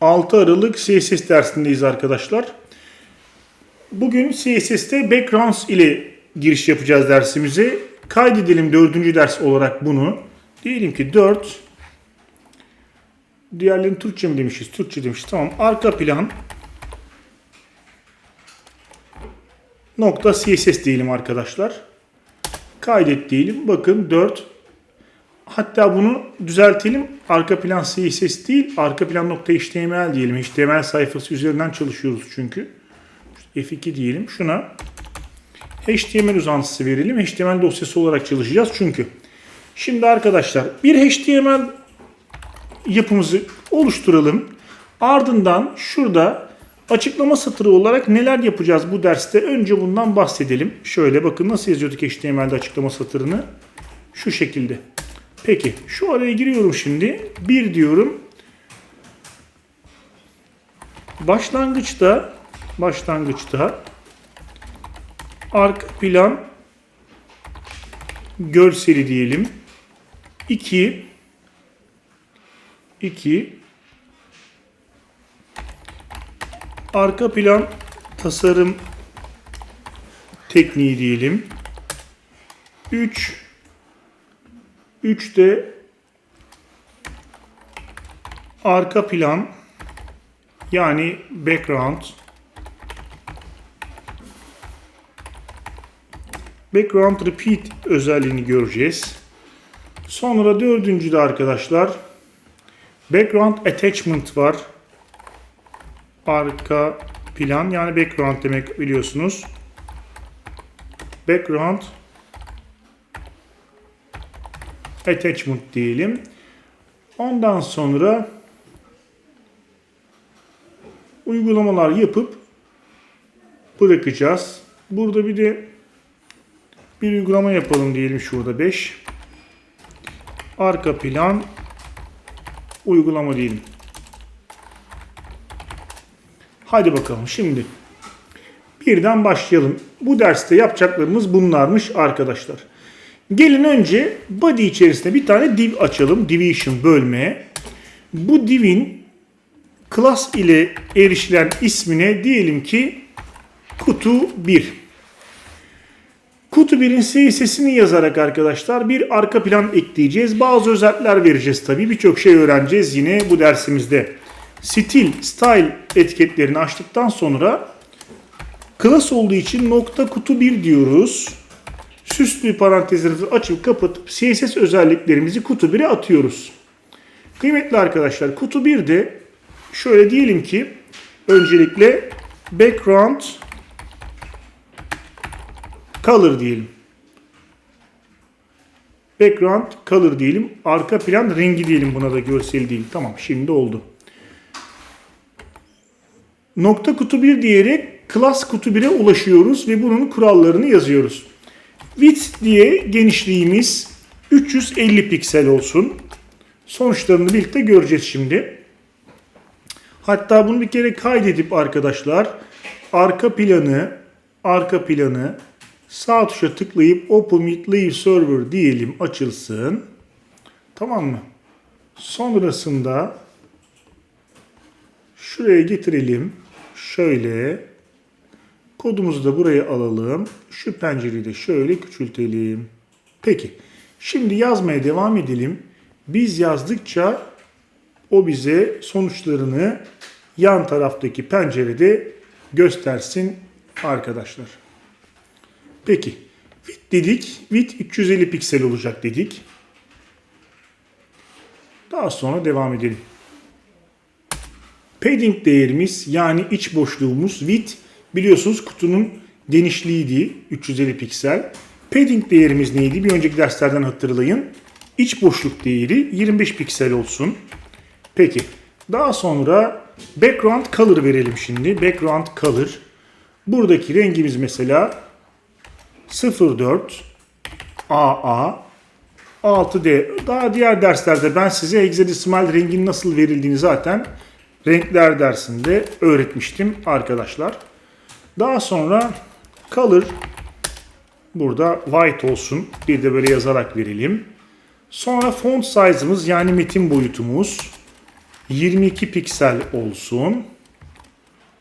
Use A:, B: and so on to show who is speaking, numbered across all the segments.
A: 6 Aralık CSS dersindeyiz arkadaşlar. Bugün CSS'te backgrounds ile giriş yapacağız dersimize. Kaydedelim dördüncü ders olarak bunu. Diyelim ki 4. Diğerlerini Türkçe mi demişiz? Türkçe demişiz. Tamam. Arka plan nokta CSS diyelim arkadaşlar. Kaydet diyelim. Bakın 4. Hatta bunu düzeltelim. Arka plan CSS değil, arka plan nokta HTML diyelim. HTML sayfası üzerinden çalışıyoruz çünkü. F2 diyelim. Şuna HTML uzantısı verelim. HTML dosyası olarak çalışacağız çünkü. Şimdi arkadaşlar bir HTML yapımızı oluşturalım. Ardından şurada açıklama satırı olarak neler yapacağız bu derste? Önce bundan bahsedelim. Şöyle bakın nasıl yazıyorduk HTML'de açıklama satırını? Şu şekilde. Peki şu araya giriyorum şimdi. Bir diyorum. Başlangıçta başlangıçta arka plan görseli diyelim. 2 2 arka plan tasarım tekniği diyelim. 3 3 de arka plan yani background background repeat özelliğini göreceğiz. Sonra dördüncüde arkadaşlar background attachment var. Arka plan yani background demek biliyorsunuz. Background attachment diyelim. Ondan sonra uygulamalar yapıp bırakacağız. Burada bir de bir uygulama yapalım diyelim şurada 5. Arka plan uygulama diyelim. Hadi bakalım şimdi. Birden başlayalım. Bu derste yapacaklarımız bunlarmış arkadaşlar. Gelin önce body içerisinde bir tane div açalım. Division bölme. Bu divin class ile erişilen ismine diyelim ki kutu 1. Kutu 1'in CSS'ini yazarak arkadaşlar bir arka plan ekleyeceğiz. Bazı özellikler vereceğiz tabi. Birçok şey öğreneceğiz yine bu dersimizde. Stil, style etiketlerini açtıktan sonra class olduğu için nokta kutu 1 diyoruz. Süslü parantezlerimizi açıp kapatıp CSS özelliklerimizi kutu 1'e atıyoruz. Kıymetli arkadaşlar kutu 1'de şöyle diyelim ki öncelikle background color diyelim. Background color diyelim. Arka plan rengi diyelim buna da görsel değil. Tamam şimdi oldu. Nokta kutu 1 diyerek class kutu 1'e ulaşıyoruz ve bunun kurallarını yazıyoruz. Width diye genişliğimiz 350 piksel olsun. Sonuçlarını birlikte göreceğiz şimdi. Hatta bunu bir kere kaydedip arkadaşlar arka planı arka planı sağ tuşa tıklayıp Open with Leave Server diyelim açılsın. Tamam mı? Sonrasında şuraya getirelim. Şöyle kodumuzu da buraya alalım. Şu pencereyi de şöyle küçültelim. Peki. Şimdi yazmaya devam edelim. Biz yazdıkça o bize sonuçlarını yan taraftaki pencerede göstersin arkadaşlar. Peki. Width dedik. Width 350 piksel olacak dedik. Daha sonra devam edelim. Padding değerimiz yani iç boşluğumuz width biliyorsunuz kutunun genişliğiydi 350 piksel. Padding değerimiz neydi? Bir önceki derslerden hatırlayın. İç boşluk değeri 25 piksel olsun. Peki. Daha sonra background color verelim şimdi. Background color. Buradaki rengimiz mesela 04 AA 6D. Daha diğer derslerde ben size hexadesimal rengin nasıl verildiğini zaten renkler dersinde öğretmiştim arkadaşlar. Daha sonra color burada white olsun. Bir de böyle yazarak verelim. Sonra font size'ımız yani metin boyutumuz 22 piksel olsun.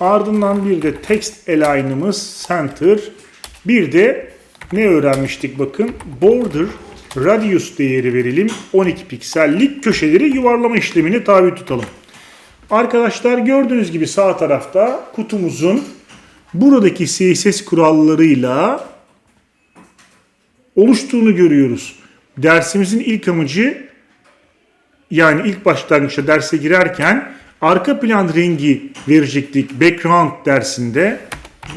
A: Ardından bir de text align'ımız center. Bir de ne öğrenmiştik bakın. Border radius değeri verelim. 12 piksellik köşeleri yuvarlama işlemine tabi tutalım. Arkadaşlar gördüğünüz gibi sağ tarafta kutumuzun buradaki CSS kurallarıyla oluştuğunu görüyoruz. Dersimizin ilk amacı yani ilk başlangıçta derse girerken arka plan rengi verecektik background dersinde.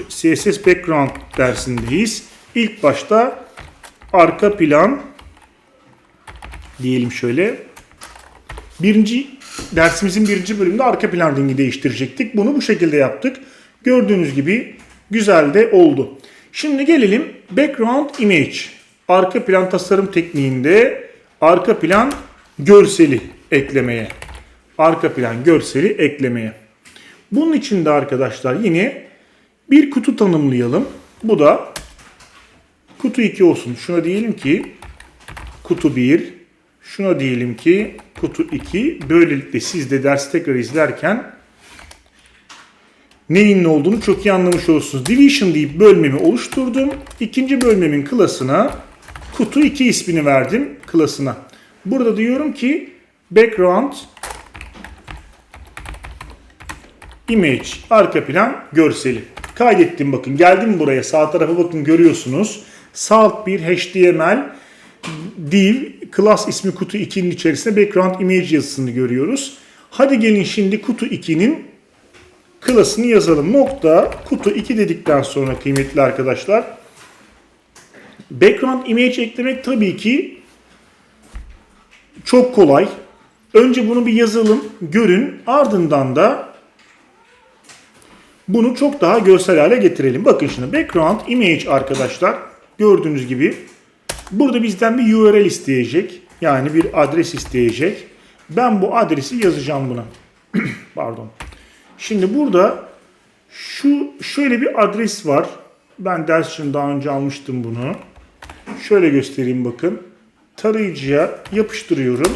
A: CSS background dersindeyiz. İlk başta arka plan diyelim şöyle. Birinci dersimizin birinci bölümünde arka plan rengi değiştirecektik. Bunu bu şekilde yaptık. Gördüğünüz gibi güzel de oldu. Şimdi gelelim background image. Arka plan tasarım tekniğinde arka plan görseli eklemeye. Arka plan görseli eklemeye. Bunun için de arkadaşlar yine bir kutu tanımlayalım. Bu da kutu 2 olsun. Şuna diyelim ki kutu 1. Şuna diyelim ki kutu 2. Böylelikle siz de ders tekrar izlerken neyin ne olduğunu çok iyi anlamış olursunuz. Division deyip bölmemi oluşturdum. İkinci bölmemin klasına kutu 2 ismini verdim klasına. Burada diyorum ki background image arka plan görseli. Kaydettim bakın geldim buraya sağ tarafa bakın görüyorsunuz. Sağ alt bir HTML div class ismi kutu 2'nin içerisinde background image yazısını görüyoruz. Hadi gelin şimdi kutu 2'nin klasını yazalım. Nokta kutu 2 dedikten sonra kıymetli arkadaşlar background image eklemek tabii ki çok kolay. Önce bunu bir yazalım, görün. Ardından da bunu çok daha görsel hale getirelim. Bakın şimdi background image arkadaşlar. Gördüğünüz gibi burada bizden bir URL isteyecek. Yani bir adres isteyecek. Ben bu adresi yazacağım buna. Pardon. Şimdi burada şu şöyle bir adres var. Ben ders için daha önce almıştım bunu. Şöyle göstereyim bakın. Tarayıcıya yapıştırıyorum.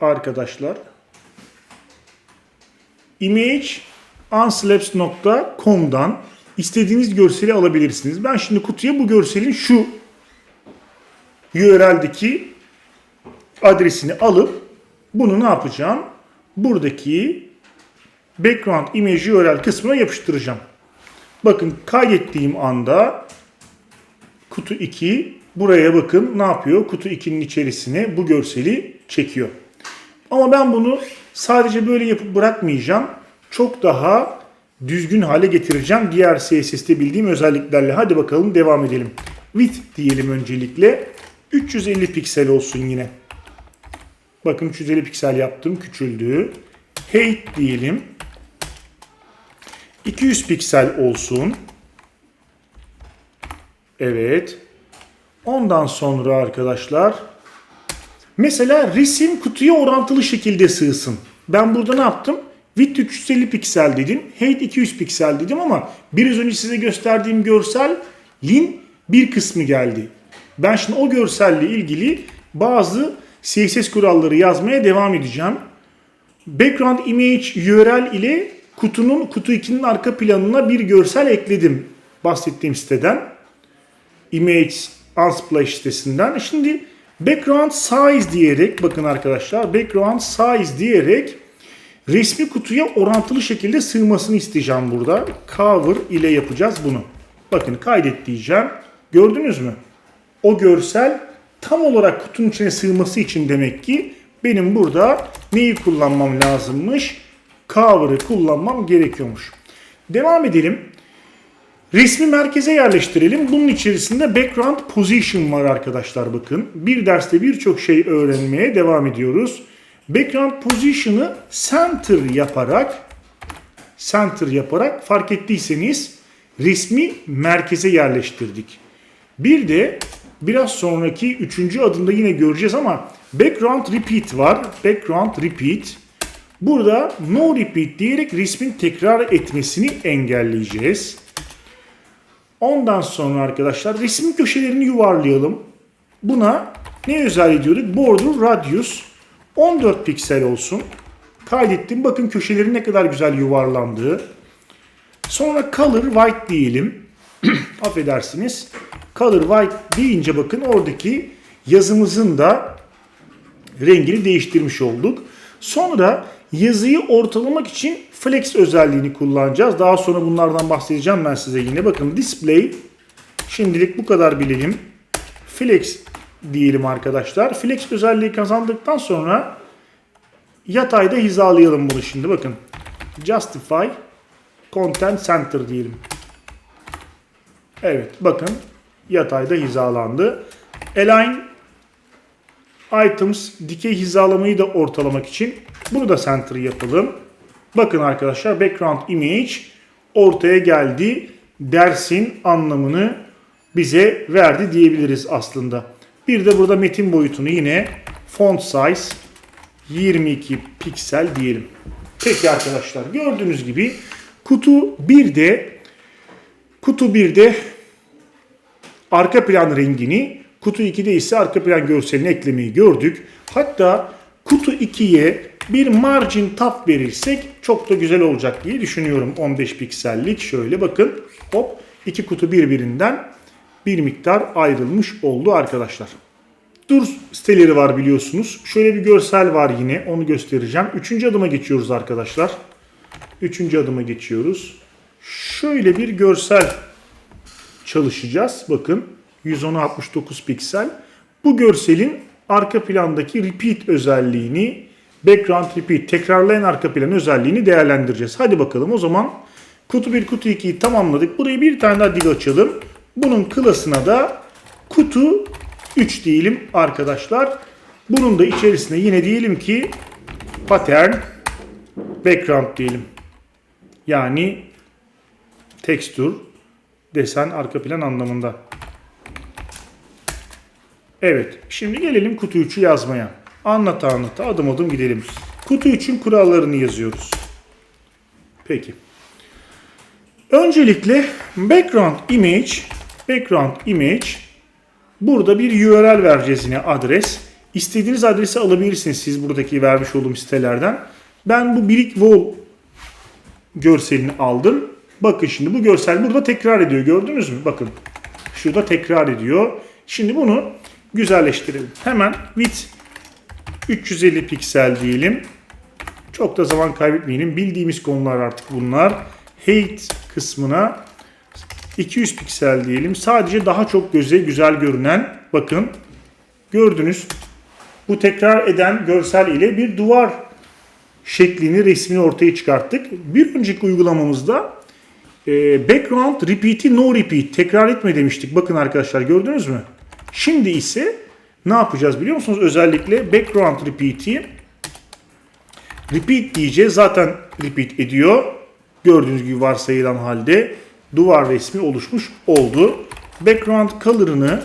A: Arkadaşlar. image.unslaps.com'dan istediğiniz görseli alabilirsiniz. Ben şimdi kutuya bu görselin şu URL'deki adresini alıp bunu ne yapacağım? Buradaki background image URL kısmına yapıştıracağım. Bakın kaydettiğim anda kutu 2 buraya bakın ne yapıyor? Kutu 2'nin içerisine bu görseli çekiyor. Ama ben bunu sadece böyle yapıp bırakmayacağım. Çok daha düzgün hale getireceğim diğer CSS'te bildiğim özelliklerle. Hadi bakalım devam edelim. Width diyelim öncelikle. 350 piksel olsun yine. Bakın 350 piksel yaptım. Küçüldü. Height diyelim. 200 piksel olsun. Evet. Ondan sonra arkadaşlar mesela resim kutuya orantılı şekilde sığsın. Ben burada ne yaptım? Width 350 piksel dedim. Height 200 piksel dedim ama biraz önce size gösterdiğim görselin bir kısmı geldi. Ben şimdi o görselle ilgili bazı CSS kuralları yazmaya devam edeceğim. Background image URL ile kutunun kutu 2'nin arka planına bir görsel ekledim. Bahsettiğim siteden. Image Unsplash sitesinden. Şimdi background size diyerek bakın arkadaşlar background size diyerek resmi kutuya orantılı şekilde sığmasını isteyeceğim burada. Cover ile yapacağız bunu. Bakın kaydet diyeceğim. Gördünüz mü? O görsel tam olarak kutunun içine sığması için demek ki benim burada neyi kullanmam lazımmış? Cover'ı kullanmam gerekiyormuş. Devam edelim. Resmi merkeze yerleştirelim. Bunun içerisinde background position var arkadaşlar bakın. Bir derste birçok şey öğrenmeye devam ediyoruz. Background position'ı center yaparak center yaparak fark ettiyseniz resmi merkeze yerleştirdik. Bir de biraz sonraki üçüncü adımda yine göreceğiz ama background repeat var. Background repeat. Burada no repeat diyerek resmin tekrar etmesini engelleyeceğiz. Ondan sonra arkadaşlar resim köşelerini yuvarlayalım. Buna ne özel ediyorduk? Border radius 14 piksel olsun. Kaydettim. Bakın köşeleri ne kadar güzel yuvarlandığı. Sonra color white diyelim. Affedersiniz. Color white deyince bakın oradaki yazımızın da rengini değiştirmiş olduk. Sonra yazıyı ortalamak için flex özelliğini kullanacağız. Daha sonra bunlardan bahsedeceğim ben size yine. Bakın display şimdilik bu kadar bilelim. Flex diyelim arkadaşlar. Flex özelliği kazandıktan sonra yatayda hizalayalım bunu şimdi. Bakın justify content center diyelim. Evet bakın yatayda hizalandı. Align items dikey hizalamayı da ortalamak için bunu da center yapalım. Bakın arkadaşlar background image ortaya geldi. Dersin anlamını bize verdi diyebiliriz aslında. Bir de burada metin boyutunu yine font size 22 piksel diyelim. Peki arkadaşlar gördüğünüz gibi kutu 1'de kutu 1'de arka plan rengini, kutu 2'de ise arka plan görselini eklemeyi gördük. Hatta kutu 2'ye bir margin tab verirsek çok da güzel olacak diye düşünüyorum. 15 piksellik şöyle bakın hop iki kutu birbirinden bir miktar ayrılmış oldu arkadaşlar. Dur siteleri var biliyorsunuz. Şöyle bir görsel var yine onu göstereceğim. Üçüncü adıma geçiyoruz arkadaşlar. Üçüncü adıma geçiyoruz. Şöyle bir görsel çalışacağız. Bakın 110'a 69 piksel. Bu görselin arka plandaki repeat özelliğini, background repeat, tekrarlayan arka plan özelliğini değerlendireceğiz. Hadi bakalım o zaman kutu 1, kutu 2'yi tamamladık. Burayı bir tane daha div açalım. Bunun klasına da kutu 3 diyelim arkadaşlar. Bunun da içerisine yine diyelim ki pattern background diyelim. Yani tekstür, desen, arka plan anlamında. Evet, şimdi gelelim kutu 3'ü yazmaya. Anlata anlata adım adım gidelim. Kutu 3'ün kurallarını yazıyoruz. Peki. Öncelikle background image, background image burada bir URL vereceğiz yine adres. İstediğiniz adresi alabilirsiniz siz buradaki vermiş olduğum sitelerden. Ben bu brick wall görselini aldım. Bakın şimdi bu görsel burada tekrar ediyor. Gördünüz mü? Bakın. Şurada tekrar ediyor. Şimdi bunu güzelleştirelim. Hemen width 350 piksel diyelim. Çok da zaman kaybetmeyelim. Bildiğimiz konular artık bunlar. Height kısmına 200 piksel diyelim. Sadece daha çok göze güzel görünen bakın gördünüz. Bu tekrar eden görsel ile bir duvar şeklini, resmini ortaya çıkarttık. Bir önceki uygulamamızda e, background repeat'i no repeat tekrar etme demiştik. Bakın arkadaşlar gördünüz mü? Şimdi ise ne yapacağız biliyor musunuz? Özellikle background repeat'i repeat diyeceğiz. Zaten repeat ediyor. Gördüğünüz gibi varsayılan halde duvar resmi oluşmuş oldu. Background color'ını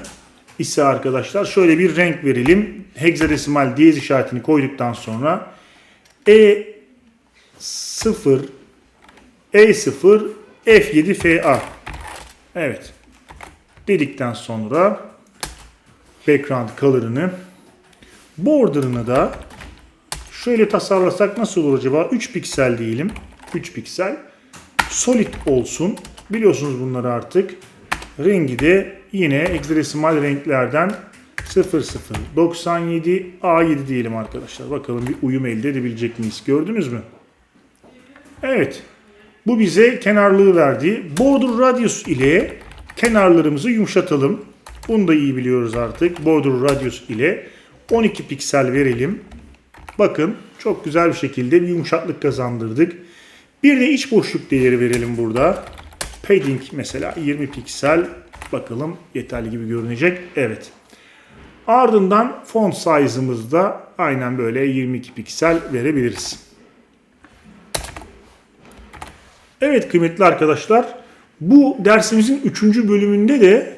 A: ise arkadaşlar şöyle bir renk verelim. Hexadesimal diyez işaretini koyduktan sonra E0 E0 F7 FA Evet. Dedikten sonra background color'ını border'ını da şöyle tasarlasak nasıl olur acaba? 3 piksel diyelim. 3 piksel. Solid olsun. Biliyorsunuz bunları artık. Rengi de yine hexadesimal renklerden 0097 A7 diyelim arkadaşlar. Bakalım bir uyum elde edebilecek miyiz? Gördünüz mü? Evet. Bu bize kenarlığı verdi. Border radius ile kenarlarımızı yumuşatalım. Bunu da iyi biliyoruz artık. Border radius ile 12 piksel verelim. Bakın çok güzel bir şekilde bir yumuşaklık kazandırdık. Bir de iç boşluk değeri verelim burada. Padding mesela 20 piksel. Bakalım yeterli gibi görünecek. Evet. Ardından font size'ımızda aynen böyle 22 piksel verebiliriz. Evet kıymetli arkadaşlar. Bu dersimizin 3. bölümünde de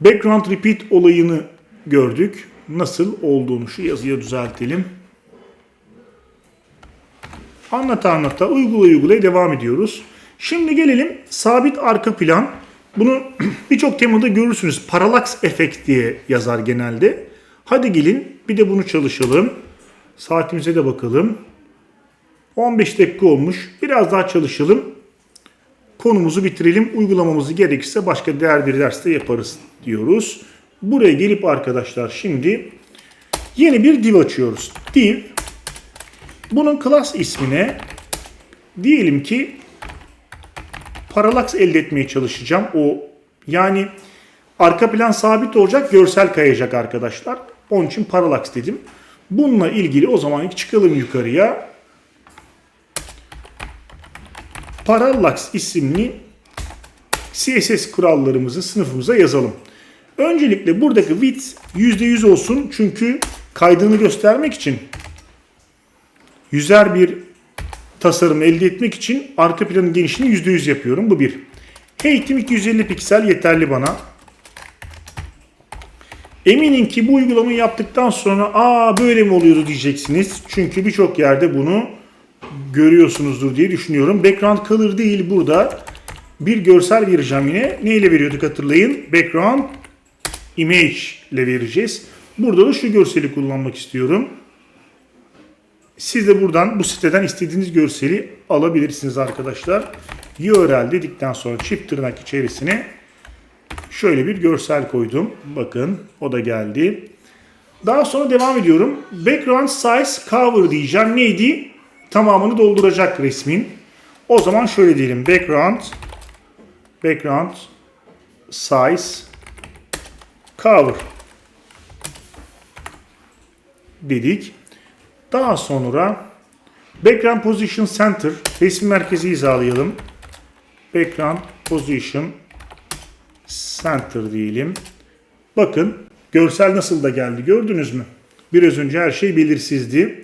A: background repeat olayını gördük. Nasıl olduğunu şu yazıya düzeltelim. Anlata anlata uygulaya uygulaya devam ediyoruz. Şimdi gelelim sabit arka plan. Bunu birçok temada görürsünüz. Parallax efekt diye yazar genelde. Hadi gelin bir de bunu çalışalım. Saatimize de bakalım. 15 dakika olmuş. Biraz daha çalışalım. Konumuzu bitirelim. Uygulamamızı gerekirse başka değer bir derste yaparız diyoruz. Buraya gelip arkadaşlar şimdi yeni bir div açıyoruz. Div bunun class ismine diyelim ki parallax elde etmeye çalışacağım. O yani arka plan sabit olacak, görsel kayacak arkadaşlar. Onun için parallax dedim. Bununla ilgili o zaman çıkalım yukarıya. Parallax isimli CSS kurallarımızı sınıfımıza yazalım. Öncelikle buradaki width %100 olsun çünkü kaydını göstermek için yüzer bir tasarım elde etmek için arka planın genişliğini %100 yapıyorum. Bu bir. Height'im 250 piksel yeterli bana. Eminim ki bu uygulamayı yaptıktan sonra aa böyle mi oluyordu diyeceksiniz. Çünkü birçok yerde bunu görüyorsunuzdur diye düşünüyorum. Background color değil burada. Bir görsel vereceğim yine. Ne ile veriyorduk hatırlayın. Background image ile vereceğiz. Burada da şu görseli kullanmak istiyorum. Siz de buradan bu siteden istediğiniz görseli alabilirsiniz arkadaşlar. URL dedikten sonra çift tırnak içerisine şöyle bir görsel koydum. Bakın o da geldi. Daha sonra devam ediyorum. Background size cover diyeceğim. Neydi? Tamamını dolduracak resmin. O zaman şöyle diyelim. Background background size cover dedik. Daha sonra background position center resim merkezi hizalayalım. Background position center diyelim. Bakın görsel nasıl da geldi gördünüz mü? Biraz önce her şey belirsizdi.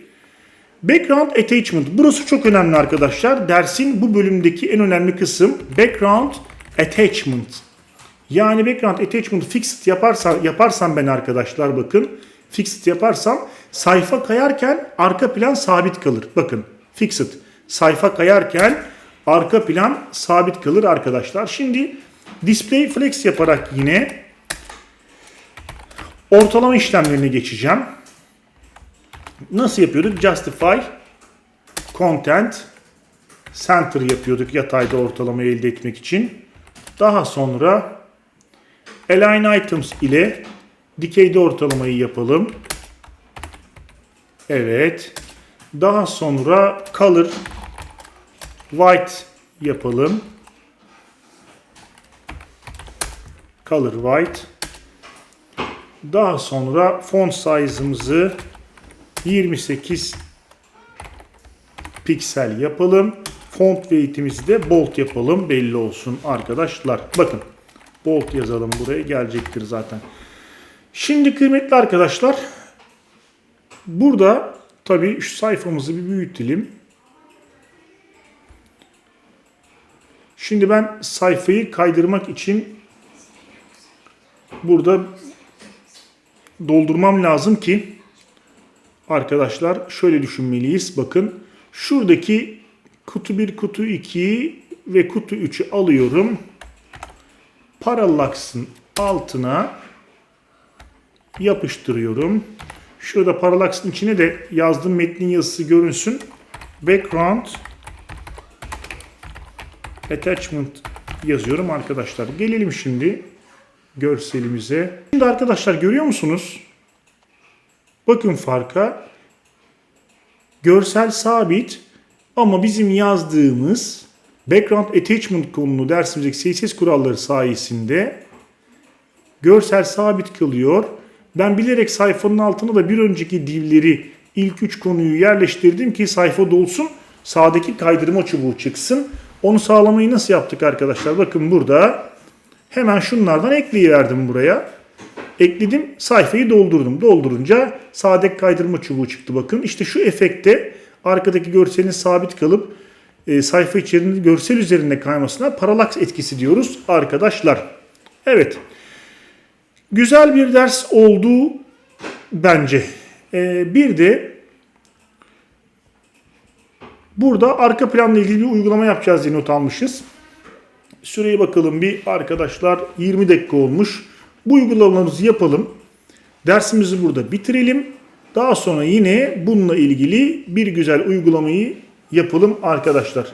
A: Background attachment. Burası çok önemli arkadaşlar. Dersin bu bölümdeki en önemli kısım background attachment. Yani background attachment fixed yaparsam, yaparsam ben arkadaşlar bakın. Fixed yaparsam sayfa kayarken arka plan sabit kalır. Bakın fixed. Sayfa kayarken arka plan sabit kalır arkadaşlar. Şimdi display flex yaparak yine ortalama işlemlerine geçeceğim. Nasıl yapıyorduk? Justify content center yapıyorduk yatayda ortalama elde etmek için. Daha sonra align items ile dikeyde ortalamayı yapalım. Evet. Daha sonra color white yapalım. Color white. Daha sonra font size'ımızı 28 piksel yapalım. Font weight'imizi de bold yapalım. Belli olsun arkadaşlar. Bakın bold yazalım buraya gelecektir zaten. Şimdi kıymetli arkadaşlar burada tabii şu sayfamızı bir büyütelim. Şimdi ben sayfayı kaydırmak için burada doldurmam lazım ki arkadaşlar şöyle düşünmeliyiz. Bakın şuradaki kutu 1, kutu 2 ve kutu 3'ü alıyorum. Parallax'ın altına yapıştırıyorum. Şurada Parallax'ın içine de yazdığım metnin yazısı görünsün. Background Attachment yazıyorum arkadaşlar. Gelelim şimdi görselimize. Şimdi arkadaşlar görüyor musunuz? Bakın farka. Görsel sabit ama bizim yazdığımız background attachment konulu dersimizdeki CSS kuralları sayesinde görsel sabit kalıyor. Ben bilerek sayfanın altına da bir önceki divleri ilk üç konuyu yerleştirdim ki sayfa dolsun sağdaki kaydırma çubuğu çıksın. Onu sağlamayı nasıl yaptık arkadaşlar? Bakın burada hemen şunlardan ekleyiverdim buraya. Ekledim sayfayı doldurdum. Doldurunca sağdaki kaydırma çubuğu çıktı bakın. İşte şu efekte arkadaki görselin sabit kalıp e, sayfa içerisinde görsel üzerinde kaymasına paralaks etkisi diyoruz arkadaşlar. Evet. Güzel bir ders oldu bence. E, bir de burada arka planla ilgili bir uygulama yapacağız diye not almışız. Süreye bakalım bir arkadaşlar 20 dakika olmuş. Bu uygulamamızı yapalım. Dersimizi burada bitirelim. Daha sonra yine bununla ilgili bir güzel uygulamayı yapalım arkadaşlar.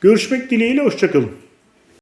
A: Görüşmek dileğiyle hoşçakalın.